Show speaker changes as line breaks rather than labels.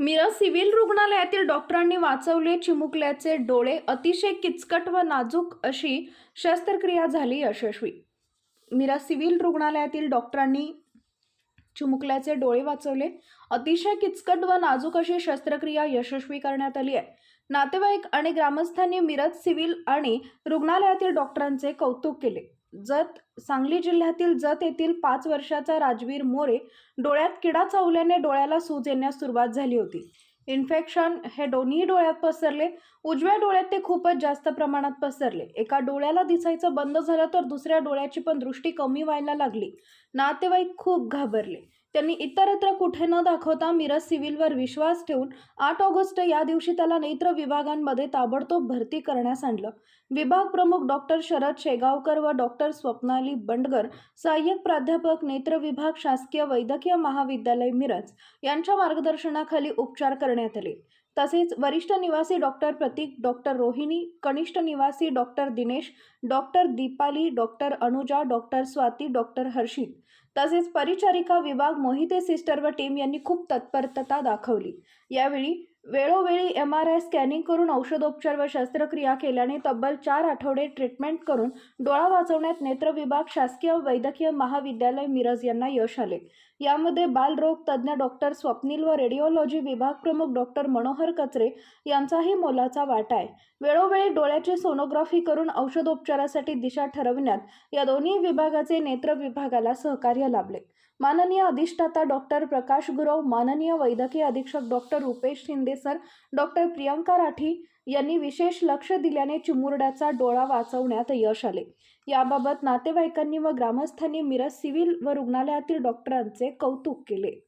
Miraj civil रुग्णालयातील डॉक्टरांनी वाचवले चिमुकल्याचे डोळे अतिशय किचकट व नाजूक अशी शस्त्रक्रिया झाली यशस्वी. मिरज सिव्हिल रुग्णालयातील डॉक्टरांनी चिमुकल्याचे डोळे वाचवले. अतिशय किचकट व नाजूक अशी शस्त्रक्रिया यशस्वी करण्यात आली आहे. नातेवाईक आणि ग्रामस्थांनी मिरज सिव्हिल आणि रुग्णालयातील डॉक्टरांचे कौतुक केले. जत सांगली जिल्ह्यातील जत येथील पाच वर्षाचा राजवीर मोरे डोळ्यात किडा चावल्याने डोळ्याला सूज येण्यास सुरुवात झाली होती. इन्फेक्शन हे दोन्ही डोळ्यात पसरले. उजव्या डोळ्यात ते खूपच जास्त प्रमाणात पसरले. एका डोळ्याला दिसायचं बंद झालं तर दुसऱ्या डोळ्याची पण दृष्टी कमी व्हायला लागली. नातेवाईक खूप घाबरले. त्यांनी इतरत्र कुठे न दाखवता मिरज सिव्हिलवर विश्वास ठेवून आठ ऑगस्ट या दिवशी त्याला नेत्र विभागांमध्ये ताबडतोब भरती करण्यास आणलं. विभाग प्रमुख डॉक्टर शरद शेगावकर व डॉक्टर स्वप्नाली बंडगर सहाय्यक प्राध्यापक नेत्र विभाग शासकीय वैद्यकीय महाविद्यालय मिरज यांच्या मार्गदर्शनाखाली उपचार करण्यात आले. तसेच वरिष्ठ निवासी डॉक्टर प्रतीक डॉक्टर रोहिणी कनिष्ठ निवासी doctor Dinesh doctor Deepali doctor Anuja doctor Swati doctor Harshit तसेच परिचारिका विभाग मोहिते सिस्टर व टीम यांनी खूप तत्परता दाखवली. यावेळी वेळोवेळी एम आर आय स्कॅनिंग करून औषधोपचार व शस्त्रक्रिया केल्याने तब्बल चार आठवडे ट्रीटमेंट करून डोळा वाचवण्यात नेत्र विभाग शासकीय वैद्यकीय महाविद्यालय मिरज यांना यश आले. यामध्ये बालरोग तज्ज्ञ डॉक्टर स्वप्नील व रेडिओलॉजी विभाग प्रमुख डॉक्टर मनोहर कचरे यांचाही मोलाचा वाटा आहे. वेळोवेळी डोळ्याची सोनोग्राफी करून औषधोपचारासाठी दिशा ठरविण्यात या दोन्ही विभागाचे नेत्र विभागाला सहकार्य लाभले. माननीय अधिष्ठाता डॉक्टर प्रकाश गुरव माननीय वैद्यकीय अधीक्षक doctor Rupesh Shinde sir doctor Priyanka Rathi यांनी विशेष लक्ष दिल्याने चिमुरड्याचा डोळा वाचवण्यात यश आले. याबाबत नातेवाईकांनी व ग्रामस्थांनी मिरज सिव्हिल व रुग्णालयातील डॉक्टरांचे कौतुक केले.